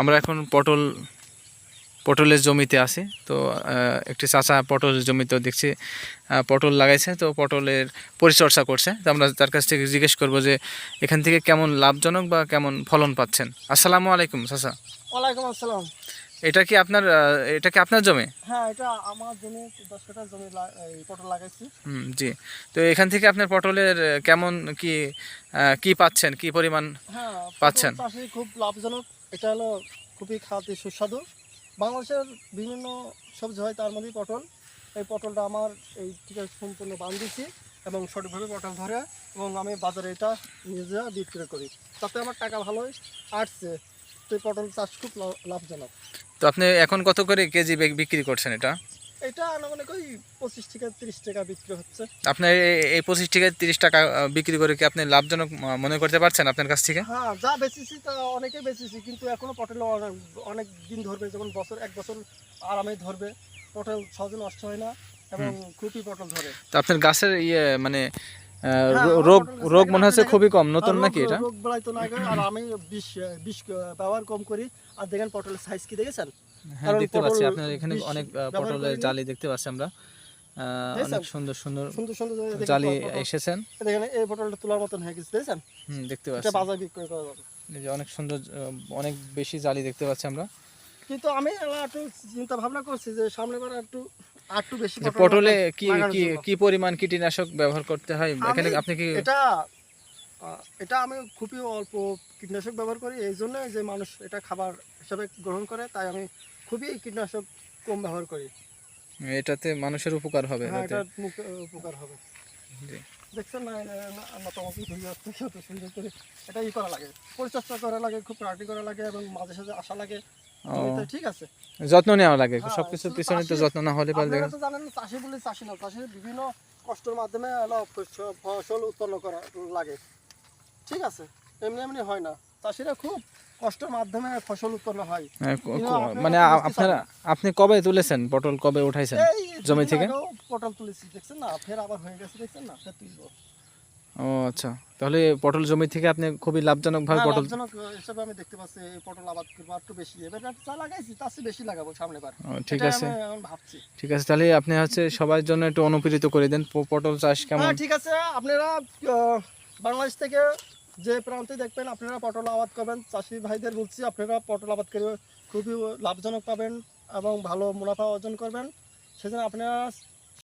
আমরা এখন পটল পটলের জমিতে আছি। তো একটি চাচা পটলের জমিতে দেখছি পটল লাগাইছে তো পটলের পরিচর্যা করছে। তো আমরা তার কাছ থেকে জিজ্ঞেস করব যে এখান থেকে কেমন লাভজনক বা কেমন ফলন পাচ্ছেন? আসসালামু আলাইকুম চাচা। ওয়ালাইকুম আসসালাম। এটা কি আপনার এটা কি আপনার জমি? হ্যাঁ এটা আমার জমি দশ কাঠা জমি পটল লাগাইছি। হুম জি। তো এখান থেকে আপনার পটলের কেমন কি কি পাচ্ছেন? কি পরিমাণ হ্যাঁ পাচ্ছেন? খুব লাভজনক। এটা হলো খুবই খাতে সুস্বাদু। বাংলাদেশের বিভিন্ন সবজি হয়, তার মধ্যেই পটল। এই পটলটা আমার এই থেকে সম্পূর্ণ বান্ধিছি এবং সঠিকভাবে পটল ধরে এবং আমি বাজারে এটা নিজে বিক্রি করি। তাতে আমার টাকা ভালোই আসছে। তো এই পটল চাষ খুব লাভ- লাভজনক। তো আপনি এখন কত করে কেজি বিক- বিক্রি করছেন এটা? এটা আনুমানিক ওই পঁচিশ থেকে তিরিশ টাকা বিক্রি হচ্ছে। আপনার এই- পঁচিশ থেকে তিরিশ টাকা বিক্রি করে কি আপনি লাভজনক মনে করতে পারছেন আপনার কাছ থেকে? হ্যাঁ যা বেচেছি তা অনেকে বেচেছি কিন্তু এখনও পটল অনেক দিন ধরবে যেমন বছর এক বছর আরামে ধরবে পটল সহজে নষ্ট হয় না এবং খুবই পটল ধরে। তো আপনার গাছের ইয়ে মানে হ্যাঁ, রোগ রোগ মনে হচ্ছে খুবই কম নতুন নাকি এটা? রোগ বেলায় তো না আর আমি বিষ বিষ ব্যবহার কম করি। আর দেখেন পটলের সাইজ কি দেখেছেন? হ্যাঁ দেখতে পাচ্ছি। আপনার এখানে অনেক পটলের জালি দেখতে পাচ্ছি আমরা। অনেক সুন্দর সুন্দর সুন্দর সুন্দর জালি এসেছেন। দেখেন এই পটলটা তোলার মতন হয়ে গেছে দেখছেন? হুম দেখতে পাচ্ছি। এটা বাজার বিক্রি করা যাবে এই যে অনেক সুন্দর অনেক বেশি জালি দেখতে পাচ্ছি আমরা। কিন্তু আমি একটু চিন্তা ভাবনা করছি যে সামনে বার একটু একটু বেশি পটলে কি কি। কি পরিমাণ কীটনাশক ব্যবহার করতে হয়? এখানে আপনি কি এটা এটা আমি খুবই অল্প কীটনাশক ব্যবহার করি এই জন্য যে মানুষ এটা খাবার হিসাবে গ্রহণ করে তাই আমি খুবই কীটনাশক কম ব্যবহার করি। এটাতে মানুষের উপকার হবে হ্যাঁ এটা উপকার হবে। দেখছেন না না- না- মোটামুটি যাচ্ছে কত সুন্দর করে এটা ই করা লাগে পরিচর্যা করা লাগে খুব প্রাটি করা লাগে এবং মাঝে সাঝে আসা লাগে। ঠিক আছে। যত্ন নেওয়া লাগে হ্যাঁ, সবকিছুর পিছনে তো চাষি- যত্ন না হলে পারে আপনারা জানেন চাষি বলে চাষি না চাষির বিভিন্ন কষ্টের মাধ্যমে ফসল উৎপন্ন করা লাগে। ঠিক আছে এমনি এমনি হয় না। চাষিরা খুব কষ্টের মাধ্যমে ফসল উৎপন্ন হয়। হ্যাঁ, মানে আপনারা আপনি কবে তুলেছেন? পটল কবে উঠাইছেন? জমি থেকে? পটল তুলেছি দেখছেন না? ফের আবার হয়ে গেছে দেখছেন না? ফের তুলবো। ও আচ্ছা। তাহলে পটল জমি থেকে আপনি খুবই লাভজনক ভাবে পটল লাভজনক হিসেবে আমি দেখতে পাচ্ছি এই পটল আবাদ করব একটু বেশি। এবার চা লাগাইছি তার চেয়ে বেশি লাগাবো সামনে বার। ঠিক আছে। ভাবছি। ঠিক আছে তাহলে আপনি হচ্ছে সবার জন্য একটু অনুপ্রেরিত করে দেন পটল চাষ কেমন? হ্যাঁ ঠিক আছে। আপনারা বাংলাদেশ থেকে যে প্রান্তে দেখবেন আপনারা পটল আবাদ করবেন, চাষি ভাইদের বলছি, আপনারা পটল আবাদ করে খুবই লাভজনক পাবেন এবং ভালো মুনাফা অর্জন করবেন। সেজন্য আপনারা